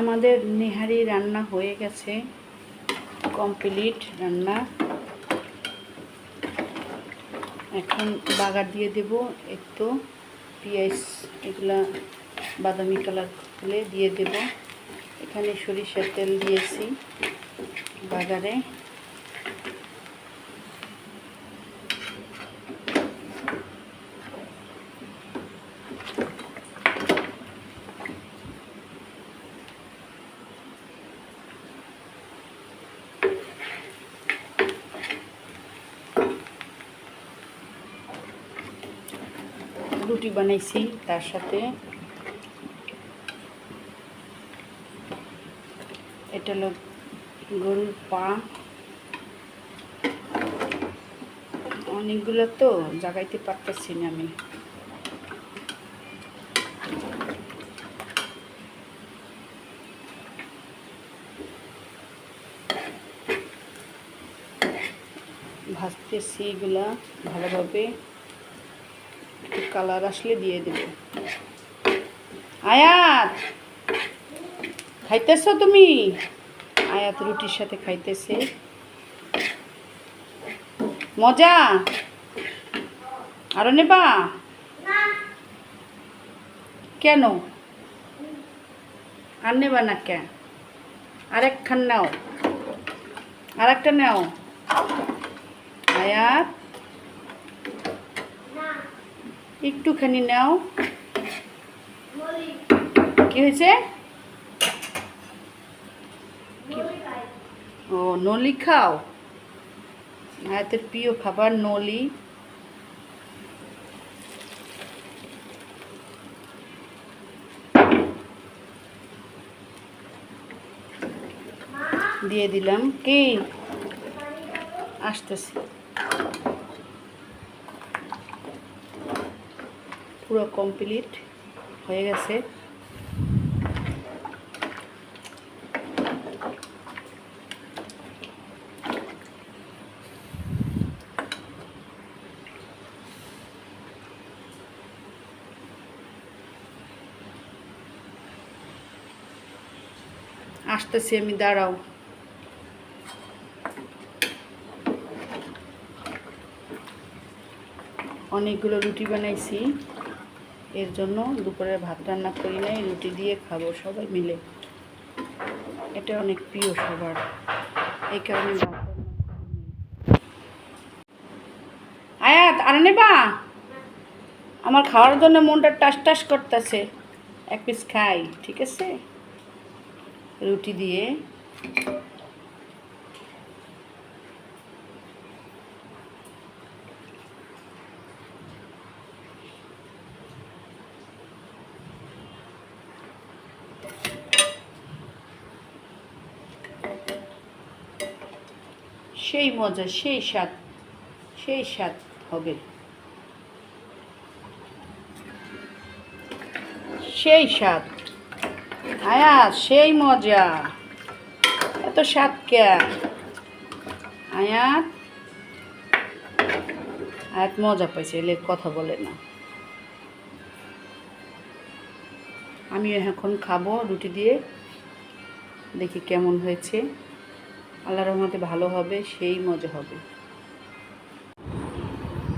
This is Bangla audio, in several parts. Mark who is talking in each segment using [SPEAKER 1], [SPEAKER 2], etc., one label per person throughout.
[SPEAKER 1] আমাদের নেহারি রান্না হয়ে গেছে। কমপ্লিট রান্না। এখন বাগার দিয়ে দেব একটু পেঁয়াজ, এগুলা বাদামি কালার হলে দিয়ে দেব। এখানে সরিষার তেল দিয়েছি বাগারে। রুটি বানাইছি তার সাথে। এটা হলো গরুর পা। অনেকগুলো তো, জাগাইতে পারতেছি না আমি। ভাজতেছি এগুলা ভালোভাবে। একটু কালার আসলে দিয়ে দেব। আয়াত! খাইতেছ তুমি? আয়াত রুটির সাথে খাইতেছে। মজা? আরও নেবা? কেন? আর নেবা না কেন আরেকখান নাও। আর একটা নাও। আয়াত! একটুখানি নাও। কি হয়েছে? ও, নলি খাও। আয়াতের প্রিয় খাবার নলি। দিয়ে দিলাম। কি? আসতেছি। পুরো কমপ্লিট হয়ে গেছে। আসতেছি আমি দাঁড়াও। অনেকগুলো রুটি বানাইছি। এর জন্য দুপুরে ভাত রান্না করি নাই, রুটি দিয়ে খাব সবাই মিলে। এটা অনেক প্রিয় সবার এই কারণে ভাত। আয়াত, আর নেবা? আমার খাওয়ার জন্য মনটা টাস টাস করতেছে। এক পিস খাই, ঠিক আছে? রুটি দিয়ে সেই মজা, সেই স্বাদ সেই স্বাদ হবে। সেই স্বাদ। আয়া, সেই মজা। এত স্বাদ কে? আয়াত আয়াত মজা পাইছে, এলে কথা বলে না। আমি এখন খাব রুটি দিয়ে, দেখি কেমন হয়েছে। আল্লাহ রহমতে ভালো হবে সেই মজা হবে।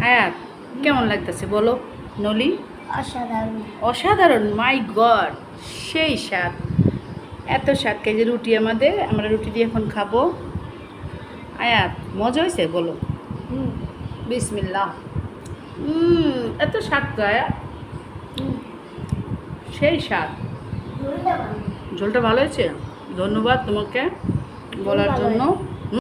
[SPEAKER 1] আয়াত কেমন লাগতেছে বলো? নলি?
[SPEAKER 2] অসাধারণ।
[SPEAKER 1] অসাধারণ মাই গড সেই স্বাদ। এত স্বাদ কেজি রুটি আমাদের আমরা রুটি দিয়ে এখন খাব। আয়াত মজা হয়েছে বলো? বিসমিল্লাহ। এত স্বাদ তো আয়াত সেই স্বাদ। ঝোলটা ভালো হয়েছে? ধন্যবাদ তোমাকে। বলার জন্য।